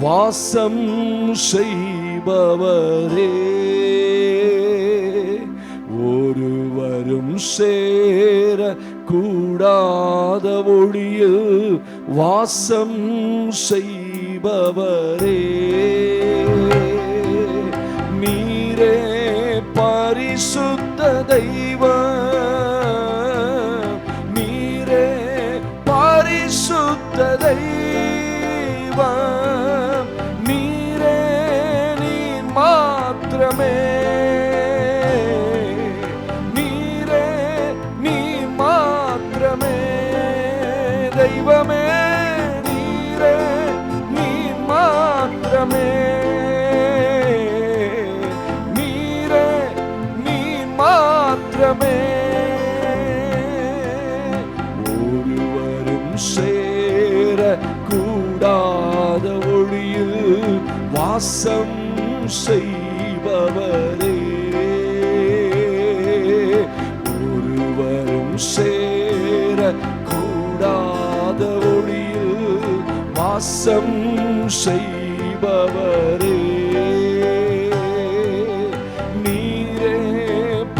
வாசம் செய்பவரே. ஒருவரும் சேர கூடாத ஒளியில் வாசம் செய்பவரே. செய்பவரே ஒருவரும் சேர கூடாத ஒளியில் வாசம் செய்பவரே. நீரே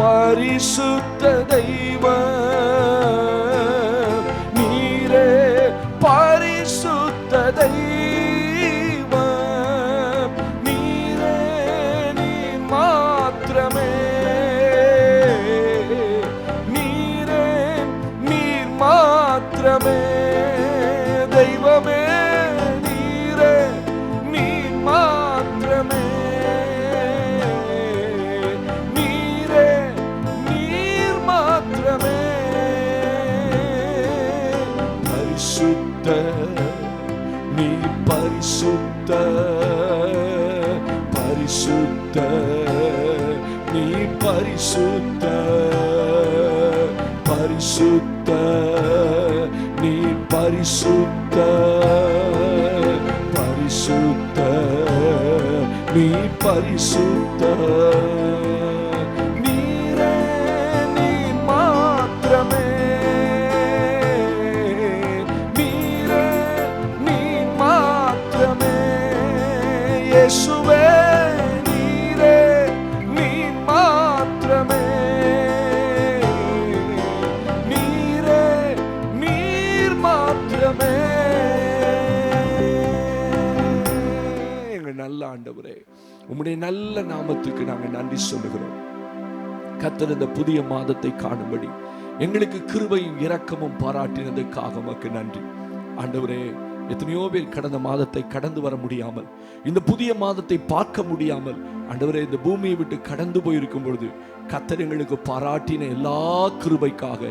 பரிசுத்த me நாங்கள் நன்றி சொல்லுகிறோம். கத்தர் இந்த புதிய மாதத்தை காணும்படி எங்களுக்கு கிருபையும் இரக்கமும் பாராட்டினதுக்காக உமக்கு நன்றி. ஆண்டவரே எத்தனையோ பேர் கடந்த மாதத்தை கடந்து வர முடியாமல் இந்த புதிய மாதத்தை பார்க்க முடியாமல் ஆண்டவரே இந்த பூமியை விட்டு கடந்து போயிருக்கும் பொழுது கத்தர் எங்களுக்கு பாராட்டின எல்லா கிருபைக்காக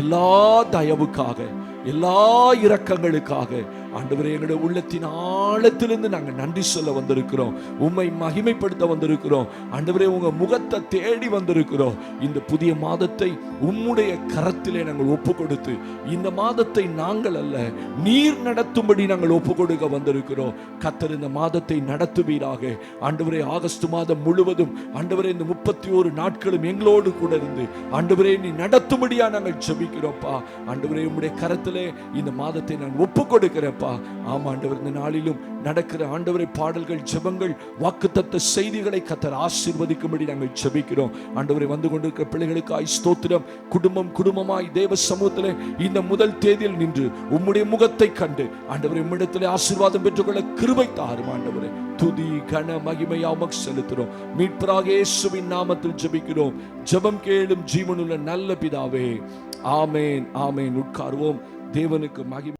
எல்லா தயவுக்காக எல்லா இரக்கங்களுக்காக ஆண்டவரே எங்களுடைய உள்ளத்தின் ஆழத்திலிருந்து நாங்கள் நன்றி சொல்ல வந்திருக்கிறோம். உம்மை மகிமைப்படுத்த வந்திருக்கிறோம். ஆண்டவரே உங்கள் முகத்தை தேடி வந்திருக்கிறோம். இந்த புதிய மாதத்தை உம்முடைய கரத்திலே நாங்கள் ஒப்பு கொடுத்து இந்த மாதத்தை நாங்கள் அல்ல நீர் நடத்தும்படி நாங்கள் ஒப்பு கொடுக்க வந்திருக்கிறோம். கத்தர் இந்த மாதத்தை நடத்துவீராக. ஆண்டவரே ஆகஸ்ட் மாதம் முழுவதும் ஆண்டவரே இந்த முப்பத்தி ஒரு நாட்களும் எங்களோடு கூட இருந்து ஆண்டவரே நீ நடத்தும்படியா நாங்கள் ஜெபிக்கிறோம்ப்பா. ஆண்டவரே உம்முடைய கரத்திலே இந்த மாதத்தை நான் ஒப்பு கொடுக்கிறேன்ப்பா ஆமாண்டவர் இந்த நாளிலும் நடக்கிற ஆண்டவரை பாடல்கள் ஜெபங்கள் வாக்குத்தத்த செய்திகளை கத்தர் ஆசீர்வதிக்கும்படி நாங்கள் ஜெபிக்கிறோம். ஆண்டவரை வந்து கொண்டிருக்கிற பிள்ளைகளுக்காய் ஸ்தோத்திரம். குடும்பம் குடும்பமாய் தேவ சமூகத்திலே இந்த முதல் தேதியில் நின்று உம்முடைய முகத்தை கண்டு ஆண்டவரை உம்மிடத்தில் ஆசீர்வாதம் பெற்றுக்கொள்ள கிருவை தாரும். ஆண்டவரை துதி கன மகிமையா உமக்கு செலுத்துறோம் மீட்பராக இயேசுவின் நாமத்தில் ஜெபிக்கிறோம். ஜெபம் கேளும் ஜீவனுள்ள நல்ல பிதாவே. ஆமேன் ஆமேன். உட்காருவோம். தேவனுக்கு மகிமை.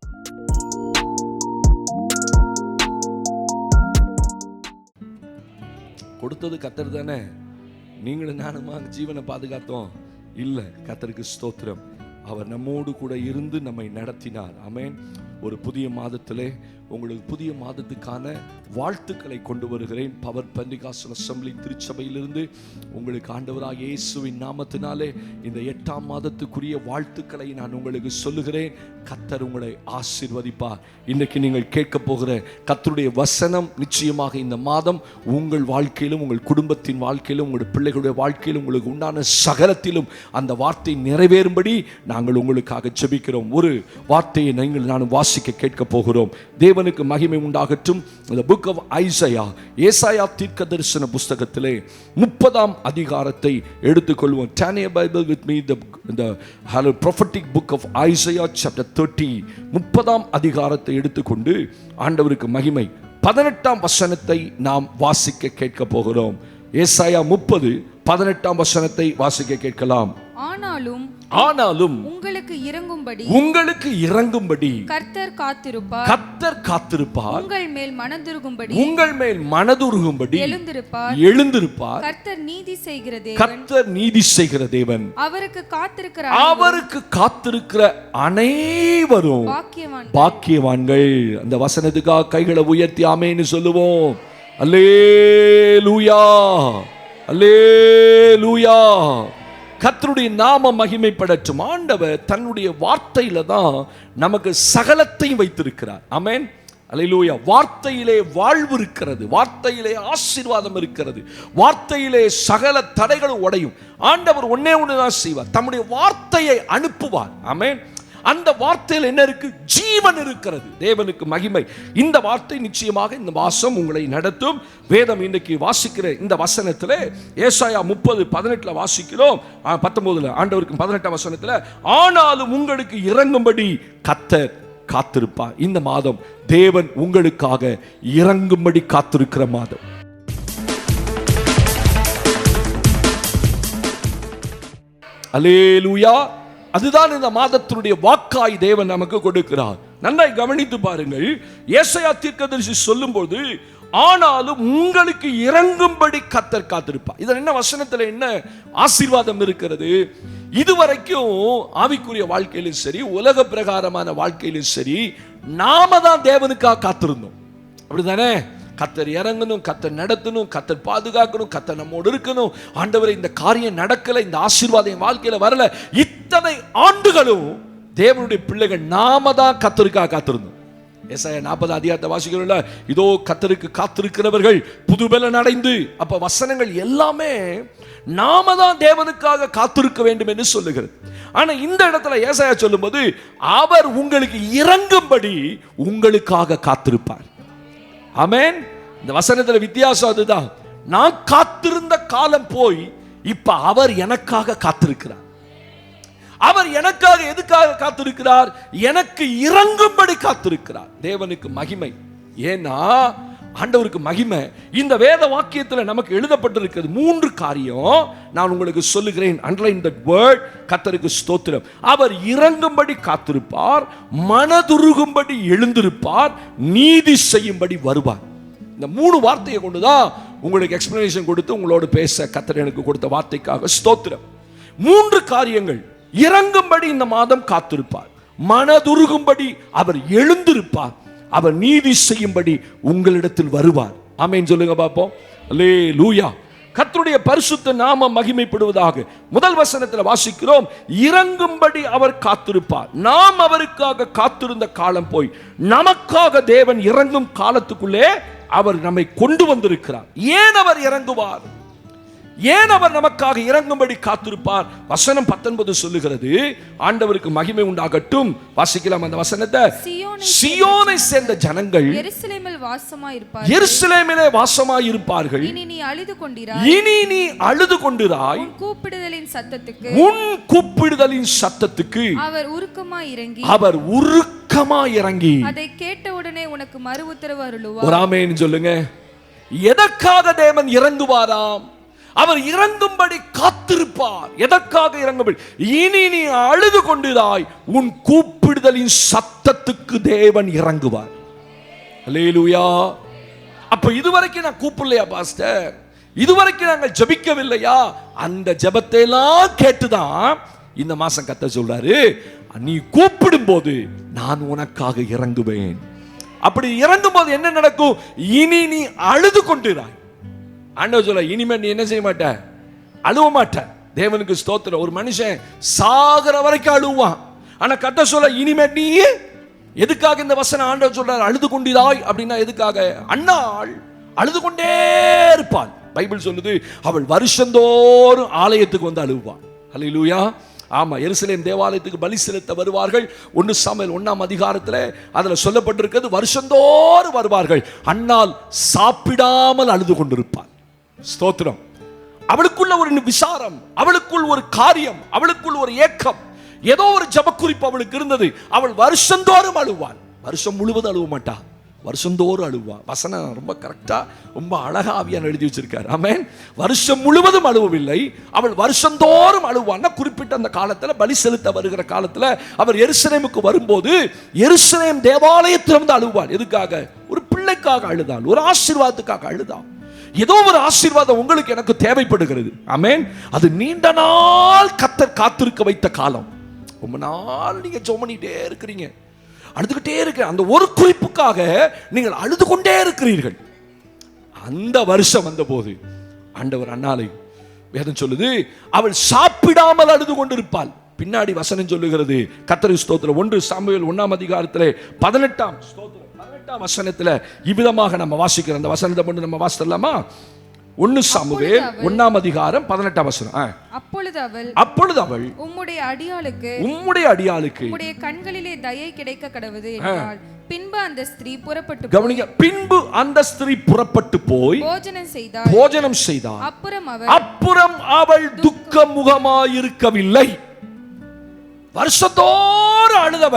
கொடுத்தது கத்தர் தானே? நீங்களும் நானுமா ஜீவனை பாதுகாத்தோம். இல்லை கத்தருக்கு ஸ்தோத்திரம். அவர் நம்மோடு கூட இருந்து நம்மை நடத்தினார். அமேன் ஒரு புதிய மாதத்திலே உங்களுக்கு புதிய மாதத்துக்கான வாழ்த்துக்களை கொண்டு வருகிறேன். பவர் பந்திகாசன் அசம்பிளி திருச்சபையிலிருந்து உங்களுக்கு ஆண்டவராக இயேசுவின் நாமத்தினாலே இந்த எட்டாம் மாதத்துக்குரிய வாழ்த்துக்களை நான் உங்களுக்கு சொல்லுகிறேன். கத்தர் உங்களை ஆசிர்வதிப்பார். இன்னைக்கு நீங்கள் கேட்க போகிற கத்தருடைய வசனம் நிச்சயமாக இந்த மாதம் உங்கள் வாழ்க்கையிலும் உங்கள் குடும்பத்தின் வாழ்க்கையிலும் உங்களுடைய பிள்ளைகளுடைய வாழ்க்கையிலும் உங்களுக்கு உண்டான சகலத்திலும் அந்த வார்த்தை நிறைவேறும்படி நாங்கள் உங்களுக்காக ஜெபிக்கிறோம். ஒரு வார்த்தையை நீங்கள் நான் வாசி வாசிக்க கேட்க போகிறோம். தேவனுக்கு மகிமை உண்டாகட்டும். இந்த புக் ஆஃப் ஐசையா ஏசாயா தீர்க்க தரிசன புஸ்தகத்திலே முப்பதாம் அதிகாரத்தை எடுத்துக்கொள்வோம். டேனிய பைபிள் வித் மீ த இந்த hello prophetic book of Isaiah chapter thirty முப்பதாம் அதிகாரத்தை எடுத்துக்கொண்டு ஆண்டவருக்கு மகிமை. பதினெட்டாம் வசனத்தை நாம் வாசிக்க கேட்க போகிறோம். ஏசாயா முப்பது பதினெட்டாம் வசனத்தை வாசிக்க கேட்கலாம். ஆனாலும் ஆனாலும் உங்களுக்கு இறங்கும்படி உங்களுக்கு இறங்கும்படி கர்த்தர் காத்திருப்பார். கத்தர் காத்திருப்பார். உங்கள் மேல் மனதுருகும்படி உங்கள் மேல் மனதுருகும்படி எழுந்திருப்பார். எழுந்திருப்பார். கர்த்தர் நீதி செய்கிற தேவன். கத்தர் நீதி செய்கிற தேவன். அவருக்கு காத்திருக்கிற அவருக்கு காத்திருக்கிற அனைவரும் பாக்கியவான் பாக்கியவான்கள். அந்த வசனத்துக்காக கைகளை உயர்த்தி ஆமேன்னு சொல்லுவோம். அல்லே லூயா அல்லே லூயா கத்தருடைய நாம மகிமைப்படட்டும். ஆண்டவர் தன்னுடைய வார்த்தையில தான் நமக்கு சகலத்தையும் வைத்திருக்கிறார். அமேன் அல்லேலூயா. வார்த்தையிலே வாழ்வு இருக்கிறது. வார்த்தையிலே ஆசீர்வாதம் இருக்கிறது. வார்த்தையிலே சகல தடைகளும் உடையும். ஆண்டவர் ஒன்னே ஒன்று தான் செய்வார். தம்முடைய வார்த்தையை அனுப்புவார். ஆமென். அந்த வார்த்தையில் என்ன இருக்கு? ஜீவன் இருக்கிறது. தேவனுக்கு மகிமை. இந்த வார்த்தை நிச்சயமாக இந்த மாசம் உங்களை நடத்தும். வேதம் இன்னைக்கு வாசிக்கிற இந்த வசனத்தில் ஏசாயா முப்பது பதினெட்டுல வாசிக்கிறோம். பத்தொன்பதுல ஆண்டவருக்கு பதினெட்டாம் வசனத்துல ஆனாலும் உங்களுக்கு இறங்கும்படி கத்தர் காத்திருப்பார். இந்த மாதம் தேவன் உங்களுக்காக இறங்கும்படி காத்திருக்கிற மாதம். அலேலூயா அதுதான் இந்த மாதத்தினுடைய வாக்காய் தேவன் நமக்கு கொடுக்கிறார். நன்றாய் கவனித்து பாருங்கள். ஏசையா தீர்க்கதரிசி சொல்லும்போது ஆனாலும் உங்களுக்கு இறங்கும்படி கத்தர் காத்திருப்பார். இதில் என்ன வசனத்தில் என்ன ஆசீர்வாதம் இருக்கிறது? இதுவரைக்கும் ஆவிக்குரிய வாழ்க்கையிலும் சரி உலக பிரகாரமான வாழ்க்கையிலும் சரி நாம தான் தேவனுக்காக காத்திருந்தோம். அப்படிதானே கத்தர் இறங்கணும் கத்தர் நடத்தணும் கத்தர் பாதுகாக்கணும் கத்தர் நம்மோடு இருக்கணும். ஆண்டவரை இந்த காரியம் நடக்கல இந்த ஆசீர்வாதம் வாழ்க்கையில வரல. இத்தனை ஆண்டுகளும் தேவனுடைய பிள்ளைகள் நாம தான் கத்தருக்காக காத்திருந்தோம். எஸ்ஐ நாற்பது அதிகாரத்தை வாசிக்கிறோம்ல? இதோ கத்தருக்கு காத்திருக்கிறவர்கள் புதுபலன் அடைந்து அப்ப வசனங்கள் எல்லாமே நாம தான் தேவனுக்காக காத்திருக்க வேண்டும் என்று சொல்லுகிறது. ஆனா இந்த இடத்துல ஏசாயா சொல்லும்போது அவர் உங்களுக்கு இறங்கும்படி உங்களுக்காக காத்திருப்பார். ஆமேன். இந்த வசனத்துல வித்தியாசம் அதுதான். நான் காத்திருந்த காலம் போய் இப்ப அவர் எனக்காக காத்திருக்கிறார். அவர் எனக்காக எதுக்காக காத்திருக்கிறார்? எனக்கு இறங்கும்படி காத்திருக்கிறார். தேவனுக்கு மகிமை. ஏன்னா ஆண்டவருக்கு மகிமை. இந்த வேத வாக்கியத்தில் நமக்கு எழுதப்பட்டிருக்கிறது மூன்று காரியம். நான் உங்களுக்கு சொல்லுகிறேன் அண்டர்லைன் தட் வேர்ட் கத்தருக்கு ஸ்தோத்திரம். அவர் இறங்கும்படி காத்திருப்பார் மனதுருகும்படி எழுந்திருப்பார் நீதி செய்யும்படி வருவார். இந்த மூணு வார்த்தையை கொண்டு தான் உங்களுக்கு எக்ஸ்பிளனேஷன் கொடுத்து உங்களோடு பேச கத்தர் எனக்கு கொடுத்த வார்த்தைக்காக ஸ்தோத்திரம். மூன்று காரியங்கள். இறங்கும்படி இந்த மாதம் காத்திருப்பார். மனதுருகும்படி அவர் எழுந்திருப்பார். அவர் நீதி செய்யும்படி உங்களிடத்தில் வருவார். அமைன்னு சொல்லுங்க பார்ப்போம் லே லூயா கர்த்தருடைய பரிசுத்த நாம மகிமைப்படுவதாக முதல் வசனத்தில் வாசிக்கிறோம். இறங்கும்படி அவர் காத்திருப்பார். நாம் அவருக்காக காத்திருந்த காலம் போய் நமக்காக தேவன் இறங்கும் காலத்துக்குள்ளே அவர் நம்மை கொண்டு வந்திருக்கிறார். ஏன் அவர் இறங்குவார்? ஏன் அவர் நமக்காக இறங்கும்படி காத்திருப்பார்? வசனம் பத்தொன்பது சொல்லுகிறது ஆண்டவருக்கு மகிமை உண்டாகட்டும். வாசிக்கலாம் அந்த வசனத்தை. சீயோனை சேர்ந்த ஜனங்கள் எருசலேமில் வாசமாயிருப்பார் எருசலேமிலே வாசமாய் இருப்பார்கள் இனி நீ அழுது கொண்டிரா இனி நீ அழுது கொண்டிராய். உன் கூப்பிடுதலின் சத்தத்துக்கு. உன் கூப்பிடுதலின் சத்தத்துக்கு அவர் உருக்கமாய் இறங்கி. அவர் உருக்கமா இறங்கி. அதை கேட்டவுடனே உனக்கு மறு உத்தரவு அருளுவார். ஒரு ஆமேன்னு சொல்லுங்க. எதற்காக தேவன் இறங்குவாராம்? அவர் இறங்கும்படி காத்திருப்பார். எதற்காக இறங்கும்படி? இனி நீ அழுது கொண்டுதாய் உன் கூப்பிடுதலின் சத்தத்துக்கு தேவன் இறங்குவார். அல்லேலூயா அப்ப இதுவரைக்கும் நான் கூப்பிடலையா பாஸ்டர் இதுவரைக்கும் நாங்கள் ஜெபிக்கவில்லையா? அந்த ஜபத்தை எல்லாம் கேட்டுதான் இந்த மாசம் கத்த சொல்றாரு. நீ கூப்பிடும் போது நான் உனக்காக இறங்குவேன். அப்படி இறங்கும் போது என்ன நடக்கும்? இனி நீ அழுது கொண்டுறாய் ஆண்டவர் சொல்ல இனிமே நீ என்ன செய்ய மாட்ட? அழுவ மாட்ட. தேவனுக்கு ஸ்தோத்திரம். ஒரு மனுஷன் சாகிற வரைக்கும் அழுவான். ஆனா கத்த சொல்ல இனிமே நீ எதுக்காக இந்த வசனம் ஆண்டவர் சொல்றார்? அழுது கொண்டிதாய் அப்படின்னா எதுக்காக? அண்ணாள் அழுது கொண்டே இருப்பாள். பைபிள் சொல்லுது அவள் வருஷந்தோறும் ஆலயத்துக்கு வந்து அழுவாள். அல்லேலூயா ஆமா எருசலேம் தேவாலயத்துக்கு பலி செலுத்த வருவார்கள். ஒன்று சமையல் ஒன்றாம் அதிகாரத்தில் அதில் சொல்லப்பட்டிருக்கிறது வருஷந்தோறும் வருவார்கள். அண்ணால் சாப்பிடாமல் அழுது கொண்டிருப்பாள். ஸ்தோத்திரம். அவளுக்குள்ள ஒரு விசாரம் அவளுக்குள் ஒரு காரியம் அவளுக்குள் ஒரு ஏக்கம். ஏதோ ஒரு ஜபக்குறிப்பு அவளுக்கு இருந்தது. அவள் வருஷந்தோறும் அழுவாள். வருஷம் முழுவதும் அழுவ மாட்டா. வருஷந்தோறும் அழுவா. வசனம் ரொம்ப கரெக்டா ரொம்ப அழகாவியான் எழுதி வச்சிருக்காரு. ஆமேன் வருஷம் முழுவதும் அழுவவில்லை. அவள் வருஷந்தோறும் அழுவான்னா குறிப்பிட்ட அந்த காலத்துல பலி செலுத்த வருகிற காலத்துல அவர் எருசலேமுக்கு வரும்போது எருசலேம் தேவாலயத்திலிருந்து அழுவாள். எதுக்காக? ஒரு பிள்ளைக்காக அழுதாள். ஒரு ஆசீர்வாதத்துக்காக அழுதாள். ஏதோ ஒரு ஆசீர்வாதம் உங்களுக்கு எனக்கு தேவைப்படுகிறது. அமேன் அது நீண்ட நாள் கத்தர் காத்திருக்க வைத்த காலம். ரொம்ப நாள் நீங்க ஜெபம் இருக்கிறீங்க. அழுதுகிட்டே இருக்க அந்த ஒரு குறிப்புக்காக நீங்கள் அழுது கொண்டே இருக்கிறீர்கள். அந்த வருஷம் வந்தபோது ஆண்டவர் அண்ணாலை வேதம் சொல்லுது அவள் சாப்பிடாமல் அழுது கொண்டிருப்பாள் பின்னாடி வசனம் சொல்லுகிறது கத்தரி ஸ்தோத்திரம் ஒன்று சாமுவேல் ஒண்ணாம் அதிகாரத்திலே பதினெட்டாம் ஸ்தோத்திரம். பதினெட்டாம் வசனத்துல இவ்விதமாக நம்ம வாசிக்கிறோம். அந்த வசனத்தை மட்டும் நம்ம வாசித்தலாமா ஒன்னு சாமுவேல் ஒண்ணாம் அதிகாரம் பதினெட்டாம் வசனம். அப்பொழுது அவள் அப்பொழுது அவள் உம்முடைய அடியாளுக்கு உம்முடைய அடியாளுக்கு உம்முடைய கண்களிலே தயை கிடைக்க கடவுது பின்பு அந்த ஸ்திரீ புறப்பட்டு கவனிங்க பின்பு அந்த ஸ்திரீ புறப்பட்டு போய் போஜனம் செய்தாள். போஜனம் செய்தார் அப்புறம் அவள் அப்புறம் அவள் துக்க முகமாயிருக்கவில்லை வருஷத்தோறு அழுதவ.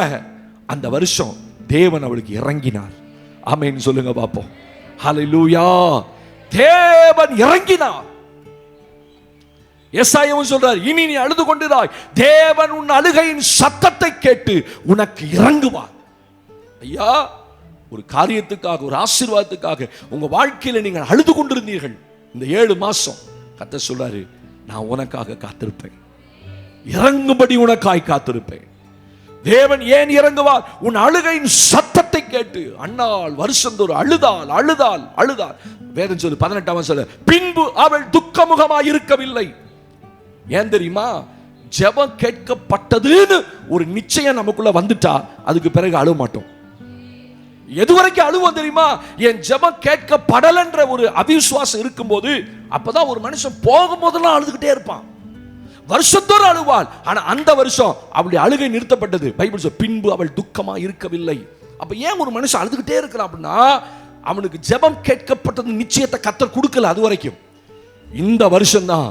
அந்த வருஷம் தேவன் அவளுக்கு இறங்கினார். அமைன்னு சொல்லுங்க பார்ப்போம். ஹalleluya தேவன் இறங்கினார். எஸ்ஐயும் சொல்றார் இனி நீ அழுது கொண்டிராய். தேவன் உன் அழுகையின் சத்தத்தை கேட்டு உனக்கு இறங்குவார். ஐயா ஒரு காரியத்துக்காக ஒரு ஆசீர்வாதத்துக்காக உங்க வாழ்க்கையில நீங்கள் அழுது கொண்டிருந்தீர்கள். இந்த ஏழு மாசம் கத்த சொல்றாரு நான் உனக்காக காத்திருப்பேன். இறங்கும்படி உனக்காய் காத்திருப்பேன். தேவன் ஏன் இறங்குவார்? உன் அழுகையின் சத்தத்தை கேட்டு. அண்ணாள் வருஷந்தோறும் அழுதாள் அழுதாள் அழுதாள். வேதம் சொல்லு பதினெட்டாம் சொல்ல. பின்பு அவள் துக்கமுகமாக இருக்கவில்லை. ஏன் தெரியுமா? ஜெபம் கேட்கப்பட்டதுன்னு ஒரு நிச்சயம் நமக்குள்ள வந்துட்டா அதுக்கு பிறகு அழுவ மாட்டோம். எது வரைக்கும் அழுவோம் தெரியுமா? என் ஜெபம் கேட்கப்படலன்ற ஒரு அவிசுவாசம் இருக்கும்போது அப்பதான் ஒரு மனுஷன் போகும்போதெல்லாம் அழுதுகிட்டே இருப்பான். வருஷத்தோடு அழுவாள். ஆனால் அந்த வருஷம் அவளுடைய அழுகை நிறுத்தப்பட்டது. பைபிள் சொல் பின்பு அவள் துக்கமாக இருக்கவில்லை. அப்போ ஏன் ஒரு மனுஷன் அழுதுகிட்டே இருக்கிறான் அப்படின்னா அவனுக்கு ஜெபம் கேட்கப்பட்டது நிச்சயத்தை கத்தர் கொடுக்கல அது வரைக்கும். இந்த வருஷம்தான்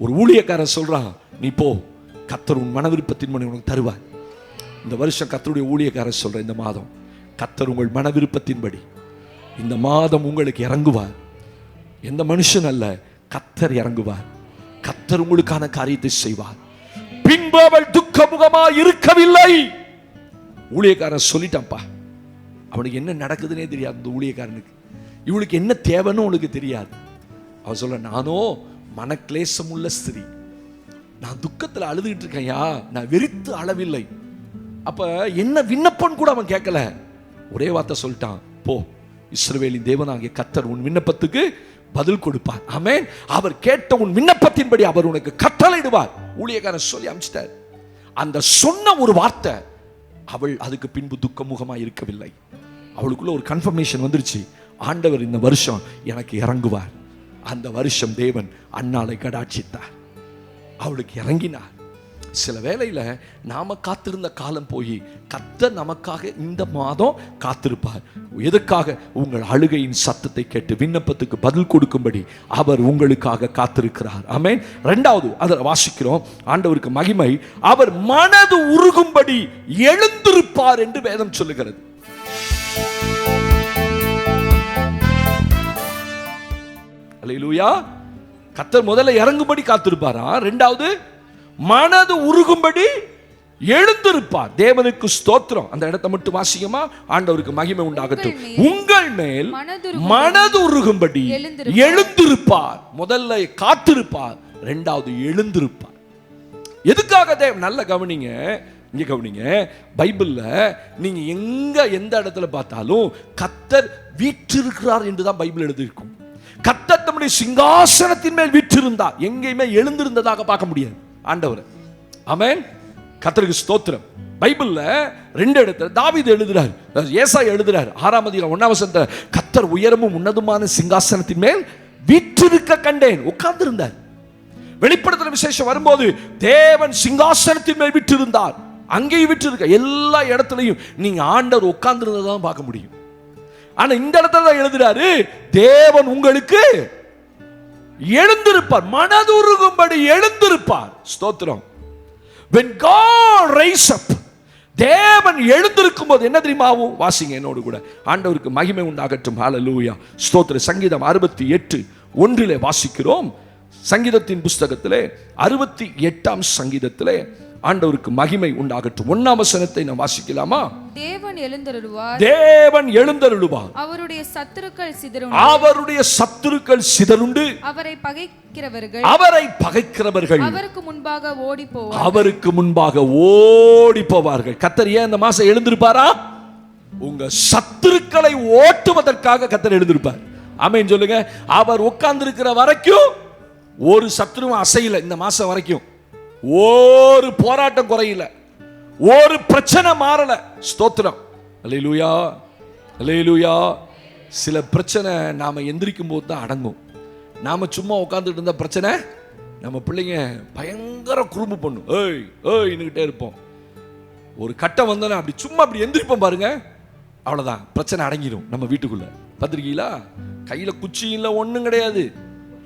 ஒரு ஊழியக்காரன் சொல்கிறான் நீ போ கத்தர் உன் மன விருப்பத்தின் மணி உனக்கு தருவார். இந்த வருஷம் கத்தருடைய ஊழியக்காரர் சொல்கிறேன் இந்த மாதம் கத்தர் உங்கள் மன விருப்பத்தின்படி இந்த மாதம் உங்களுக்கு இறங்குவார். எந்த மனுஷன் அல்ல கத்தர் இறங்குவார். கத்தர் உங்களுக்கான காரியத்தை செய்வார். பின்பு அவள் துக்கமுகமா இருக்கவில்லை. ஊழியக்காரன் சொல்லிட்டான்ப்பா. அவனுக்கு என்ன நடக்குதுன்னே தெரியாது இந்த ஊழியக்காரனுக்கு. இவளுக்கு என்ன தேவைன்னு உனக்கு தெரியாது. அவன் சொல்ல நானோ மனக்லேசம் உள்ள ஸ்திரீ. நான் துக்கத்தில் அழுதுகிட்டு இருக்கேன்யா நான் வெறித்து அளவில்லை அப்ப என்ன விண்ணப்பம் கூட அவன் கேட்கல. ஒரே வார்த்தை சொல்லிட்டான் போ இஸ்ரவேலின் தேவனாகிய கத்தர் உன் விண்ணப்பத்துக்கு பதில் கொடுப்பார். ஆமென். அவர் கேட்ட உன் விண்ணப்பத்தின்படி அவர் உனக்கு கட்டளையிடுவார். ஊழியக்காரன் சொல்லி அமிச்சிட்டார். அந்த சொன்ன ஒரு வார்த்தை அவள் அதுக்கு பின்பு துக்கமுகமாக இருக்கவில்லை. அவளுக்குள்ள ஒரு கன்ஃபர்மேஷன் வந்துருச்சு. ஆண்டவர் இந்த வருஷம் எனக்கு இறங்குவார். அந்த வருஷம் தேவன் அன்னாளை கடாட்சித்தார். அவளுக்கு இறங்கினார். சில வேளையில நாம காத்திருந்த காலம் போய் கத்தர் நமக்காக இந்த மாதம் காத்திருப்பார். எதுக்காக? உங்கள் அழுகையின் சத்தத்தை கேட்டு விண்ணப்பத்துக்கு பதில் கொடுக்கும்படி அவர் உங்களுக்காக காத்திருக்கிறார். ஆமென். ரெண்டாவது அதை வாசிக்கிறோம். ஆண்டவருக்கு மகிமை. அவர் மனது உருகும்படி எழுந்திருப்பார் என்று வேதம் சொல்லுகிறது. அலையிலூயா கத்தர் முதல்ல இறங்கும்படி காத்திருப்பாரா? ரெண்டாவது மனது உருகும்படி எழுந்திருப்பார். தேவனுக்கு ஸ்தோத்திரம். அந்த இடத்தை மட்டும் வாசிக்கமா ஆண்டவருக்கு மகிமை உண்டாகட்டும். உங்கள் மேல் மனது உருகும்படி எழுந்திருப்பார். முதல்ல காத்திருப்பார். ரெண்டாவது எழுந்திருப்பார். எதுக்காக தேவ நல்ல கவனிங்க. இங்க கவனிங்க. பைபிள்ல நீங்க எங்க எந்த இடத்துல பார்த்தாலும் கத்தர் வீற்றிருக்கிறார் என்று தான் பைபிள் எழுதியிருக்கும். கத்தர் தம்முடைய சிங்காசனத்தின் மேல் வீற்றிருந்தார். எங்கேயுமே எழுந்திருந்ததாக பார்க்க முடியாது. ஆண்டவர். ஆமென். கத்தருக்கு ஸ்தோத்திரம். பைபிள்ல ரெண்டு இடத்துல தாவீது எழுதுறார். ஏசா எழுதுறார். ஆறாம் அதிகாரம் ஒன்னாம் வசனத்துல கத்தர் உயரமும் உன்னதுமான சிங்காசனத்தின் மேல் வீற்றிருக்க கண்டேன். உட்கார்ந்திருந்தார். வெளிப்படுத்தின விசேஷம் வரும்போது தேவன் சிங்காசனத்தின் மேல் விட்டிருந்தார் அங்கேயும் விட்டிருக்க எல்லா இடத்துலையும் நீங்க ஆண்டவர் உட்கார்ந்து தான் பார்க்க முடியும். ஆனா இந்த இடத்துல தான் எழுதுறாரு தேவன் உங்களுக்கு எழுந்திருப்பார் மனதுருகும்படி எழுந்திருப்பார். ஸ்தோத்திரம். When god raise up தேவன் எழுந்திருக்கும் போது என்ன தெரியுமா ஆகும்? வாசிங்க என்னோடு கூட. ஆண்டவருக்கு மகிமை உண்டாகட்டும். ஹalleluya ஸ்தோத்திர சங்கீதம் அறுபத்தி எட்டு ஒன்றிலே வாசிக்கிறோம். சங்கீதத்தின் புஸ்தகத்திலே அறுபத்தி எட்டாம் சங்கீதத்திலே ஆண்டவருக்கு மகிமை உண்டாகட்டும். ஒன்னாம் வசனத்தை நாம் வாசிக்கலாமா? தேவன் எழுந்தருளுவார். தேவன் எழுந்தருளுவார். அவருடைய சத்துருக்கள் சிதறும் அவருடைய சத்துருக்கள் சிதறுண்டு. அவரை பகைக்கிறவர்கள். அவரை பகைக்கிறவர்கள். அவருக்கு முன்பாக ஓடி போவார் அவருக்கு முன்பாக ஓடி போவார்கள் கத்தர் ஏன் இந்த மாசம் எழுந்திருப்பாரா? உங்க சத்துருக்களை ஓட்டுவதற்காக கத்தர் எழுந்திருப்பார். ஆமென் சொல்லுங்க. அவர் உட்கார்ந்திருக்கிற வரைக்கும் ஒரு சத்துருவும் அசையல இந்த மாசம் வரைக்கும். ஒரு போராட்டம் குறையில. ஒரு பிரச்சனை மாறல. ஸ்தோத்திரம். அல்லேலூயா அல்லேலூயா சில பிரச்சனை நாம எந்திரிக்கும் போது தான் அடங்கும். நாம சும்மா உட்காந்துட்டு இருந்த பிரச்சனை நம்ம பிள்ளைங்க பயங்கர குறும்பு பண்ணும். ஏய் ஏய்னுக்கிட்டே இருப்போம். ஒரு கட்டம் வந்தோன்னா அப்படி சும்மா அப்படி எந்திரிப்போம் பாருங்க. அவ்வளோதான் பிரச்சனை அடங்கிடும் நம்ம வீட்டுக்குள்ள. பார்த்துருக்கீங்களா? கையில் குச்சி இல்லை ஒன்றும் கிடையாது.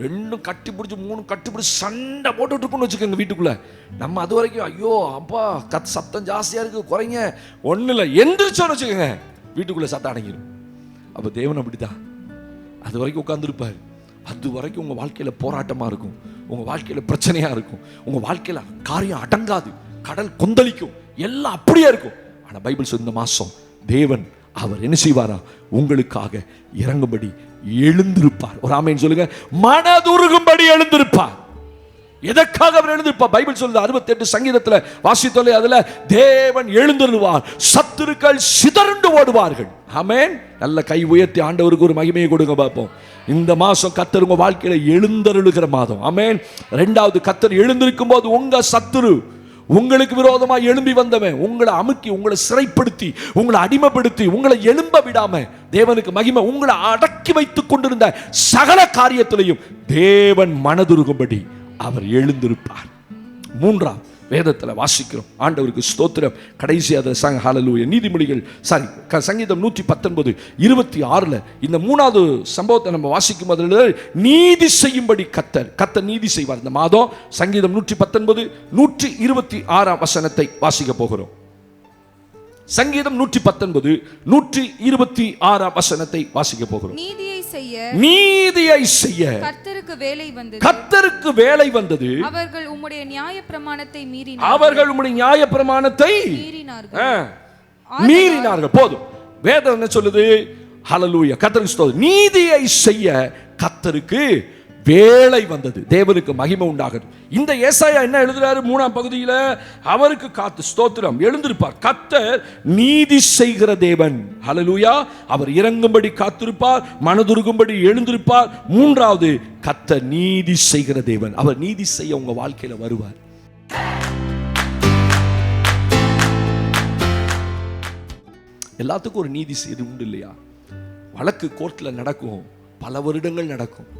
ரெண்டும் கட்டி பிடிச்சி மூணு கட்டி பிடிச்சி சண்டை போட்டுட்டு இருக்குன்னு வச்சுக்கோங்க வீட்டுக்குள்ள. நம்ம அது வரைக்கும் ஐயோ அப்பா கத் சத்தம் ஜாஸ்தியாக இருக்கு குறைங்க. ஒன்றும் இல்லை எந்திரிச்சோன்னு வச்சுக்கோங்க. வீட்டுக்குள்ள சத்தம் அடங்கிடும் அப்போ தேவன் அப்படிதான் அது வரைக்கும் உட்காந்துருப்பார் அது வரைக்கும் உங்கள் வாழ்க்கையில் போராட்டமாக இருக்கும். உங்கள் வாழ்க்கையில் பிரச்சனையாக இருக்கும். உங்கள் வாழ்க்கையில் காரியம் அடங்காது. கடல் கொந்தளிக்கும். எல்லாம் அப்படியே இருக்கும். ஆனால் பைபிள் சொன்ன மாசம் தேவன் அவர் என்ன செய்வாரா? உங்களுக்காக இறங்கும்படி எழுந்திருப்பார். ஒரு ஆமைன்னு சொல்லுங்க. மனதுருகும்படி எழுந்திருப்பார். எதற்காக அவர் எழுந்திருப்பார்? பைபிள் சொல்லுது அறுபத்தி எட்டு சங்கீதத்தில் வாசித்தோலே அதுல தேவன் எழுந்திருவார். சத்துருக்கள் சிதறுண்டு ஓடுவார்கள். ஆமேன். நல்ல கை உயர்த்தி ஆண்டவருக்கு ஒரு மகிமையை கொடுங்க பார்ப்போம். இந்த மாசம் கத்தர் உங்கள் வாழ்க்கையில எழுந்தருளுகிற மாதம். ஆமேன். ரெண்டாவது கத்தர் எழுந்திருக்கும் போது உங்க சத்துரு உங்களுக்கு விரோதமாக எழும்பி வந்தவன் உங்களை அமுக்கி உங்களை சிறைப்படுத்தி உங்களை அடிமைப்படுத்தி உங்களை எழும்ப விடாம தேவனுக்கு மகிமை உங்களை அடக்கி வைத்துக் கொண்டிருந்த சகல காரியத்திலையும் தேவன் மனதுருகும்படி அவர் எழுந்திருப்பார். மூன்றாம் வேதத்தில் வாசிக்கிறோம். ஆண்டவருக்கு ஸ்தோத்திரம். கடைசியாக சங்க ஹாலலூய நீதிமொழிகள் சாரி க- சங்கீதம் நூற்றி பத்தொன்பது இருபத்தி ஆறில் இந்த மூணாவது சம்பவத்தை நம்ம வாசிக்கும் அதில் நீதி செய்யும்படி கத்தர் கத்தர் நீதி செய்வார். இந்த மாதம் சங்கீதம் நூற்றி பத்தொன்பது நூற்றி இருபத்தி ஆறாம் வசனத்தை வாசிக்க போகிறோம். சங்கீதம் நூற்றி பத்தொன்பது நூற்றி இருபத்தி ஆறாம் வசனத்தை வாசிக்க போகிறோம். நீதியை செய்ய நீதியை செய்ய. கர்த்தருக்கு வேலை வந்தது. கத்தருக்கு வேலை வந்தது. அவர்கள் உம்முடைய நியாய பிரமாணத்தை மீறினார் அவர்கள் உம்முடைய நியாய பிரமாணத்தை மீறினார்கள் மீறினார்கள். போதும். வேதம் என்ன சொல்லுது? ஹalleluya கத்தருக்கு ஸ்தோத்திரம். நீதியை செய்ய கத்தருக்கு வேலை வந்தது. தேவனுக்கு மகிமை உண்டாகிறது இந்த ஏசாயா என்ன எழுதுறாரு? மூணாம் பகுதியில அவருக்கு காத்து ஸ்தோத்திரம் எழுந்திருப்பார். கத்தர் நீதி செய்கிற தேவன். ஹலலூயா அவர் இறங்கும்படி காத்திருப்பார் மனதுருகும்படி எழுந்திருப்பார். மூன்றாவது கத்த நீதி செய்கிற தேவன். அவர் நீதி செய்ய உங்க வாழ்க்கையில வருவார். எல்லாத்துக்கும் ஒரு நீதி செய்து உண்டு இல்லையா? வழக்கு கோர்ட்டில் நடக்கும். பல வருடங்கள் நடக்கும்.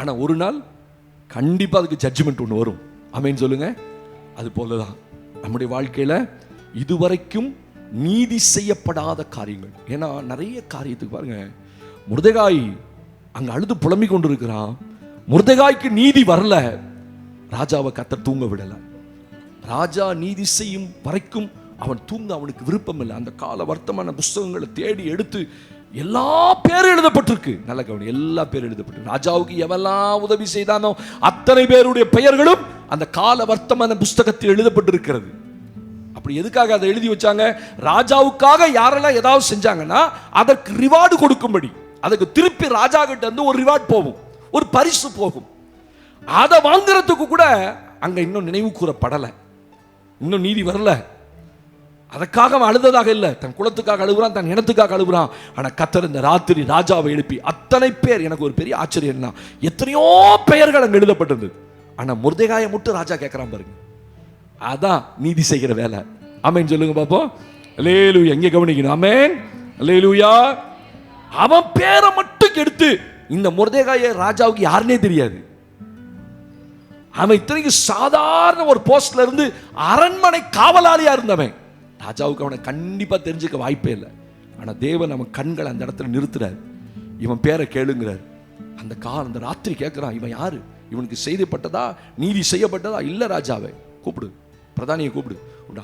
ஆனால் ஒரு நாள் கண்டிப்பாக அதுக்கு ஜட்ஜ்மெண்ட் ஒன்று வரும். அமைன்னு சொல்லுங்கள் அது போல தான் நம்முடைய வாழ்க்கையில் இதுவரைக்கும் நீதி செய்யப்படாத காரியங்கள். ஏன்னா நிறைய காரியத்துக்கு பாருங்கள் முருதகாய் அங்கே அழுது புலம்பிக் கொண்டிருக்கிறான். முருதகாய்க்கு நீதி வரல. ராஜாவை கத்த தூங்க விடலை. ராஜா நீதி செய்யும் வரைக்கும் அவன் தூங்க அவனுக்கு விருப்பம் இல்லை. அந்த கால வர்த்தமான புஸ்தகங்களை தேடி எடுத்து எல்லா பேரும் எழுதப்பட்டிருக்கு. நல்ல கவனி எல்லா பேரும் எழுதப்பட்டிருக்கு. ராஜாவுக்கு எவெல்லாம் உதவி செய்தானோ அத்தனை பேருடைய பெயர்களும் அந்த கால வர்த்தமான புஸ்தகத்தில் எழுதப்பட்டிருக்கிறது. அப்படி எதுக்காக அதை எழுதி வச்சாங்க? ராஜாவுக்காக யாரெல்லாம் ஏதாவது செஞ்சாங்கன்னா அதற்கு ரிவார்டு கொடுக்கும்படி. அதுக்கு திருப்பி ராஜா கிட்ட இருந்து ஒரு ரிவார்ட் போகும் ஒரு பரிசு போகும். அதை வாங்குறதுக்கு கூட அங்க இன்னும் நினைவு கூறப்படலை. இன்னும் நீதி வரல. அதற்காக அவன் அழுததாக இல்லை. தன் குலத்துக்காக அழுகுறான் தன் இனத்துக்காக அழுகுறான். ஆனால் கத்தர் இந்த ராத்திரி ராஜாவை எழுப்பி அத்தனை பேர் எனக்கு ஒரு பெரிய ஆச்சரியம் என்ன எத்தனையோ பெயர்கள் அங்கே எழுதப்பட்டிருந்தது. ஆனால் முருதேகாயை மட்டும் ராஜா கேட்குறான் பாருங்க. அதான் நீதி செய்கிற வேலை. ஆமென் சொல்லுங்க பாப்போம். லேலு எங்கே கவனிக்கணும். ஆமென். லேலுயா அவன் பேரை மட்டும் எடுத்து இந்த முருதேகாய ராஜாவுக்கு யாருன்னே தெரியாது. அவன் இத்தனைக்கு சாதாரண ஒரு போஸ்ட்ல இருந்து அரண்மனை காவலாளியா இருந்தவன். ராஜாவுக்கு அவனை கண்டிப்பாக தெரிஞ்சுக்க வாய்ப்பே இல்லை. ஆனால் தேவன் அவன் கண்களை அந்த இடத்துல நிறுத்துறாரு. இவன் பேரை கேளுங்கிறார். அந்த கால் அந்த ராத்திரி கேட்குறான் இவன் யாரு? இவனுக்கு செய்தப்பட்டதா? நீதி செய்யப்பட்டதா? இல்லை ராஜாவை. கூப்பிடு. பிரதானியை கூப்பிடு. உடா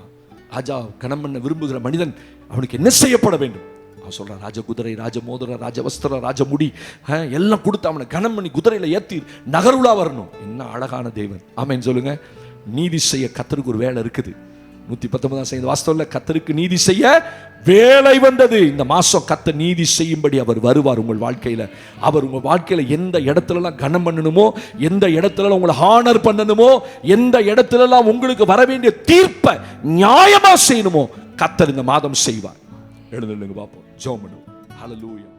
ராஜா கணம் பண்ண விரும்புகிற மனிதன் அவனுக்கு என்ன செய்யப்பட வேண்டும்? அவன் சொல்கிறான் ராஜ குதிரை ராஜ மோதிர ராஜ வஸ்திரம் ராஜ முடி. எல்லாம் கொடுத்து அவனை கணம் பண்ணி குதிரையில் ஏற்றி நகருலா வரணும். என்ன அழகான தேவன். ஆமேன்னு சொல்லுங்க. நீதி செய்ய கத்தருக்கு ஒரு வேலை இருக்குது. நூத்தி பத்தொன்பதாம் செய்த வாஸ்தவத்தில் கத்தருக்கு நீதி செய்ய வேலை வந்தது. இந்த மாசம் கத்த நீதி செய்யும்படி அவர் வருவார் உங்கள் வாழ்க்கையில. அவர் உங்கள் வாழ்க்கையில எந்த இடத்துலலாம் கனம் பண்ணணுமோ எந்த இடத்துலலாம் உங்களை ஹானர் பண்ணணுமோ எந்த இடத்துலலாம் உங்களுக்கு வர வேண்டிய தீர்ப்பை நியாயமா செய்யணுமோ கத்தர் இந்த மாதம் செய்வார். எழுந்துங்க பார்ப்போம். ஜோம் பண்ணுவோம். ஹalleluya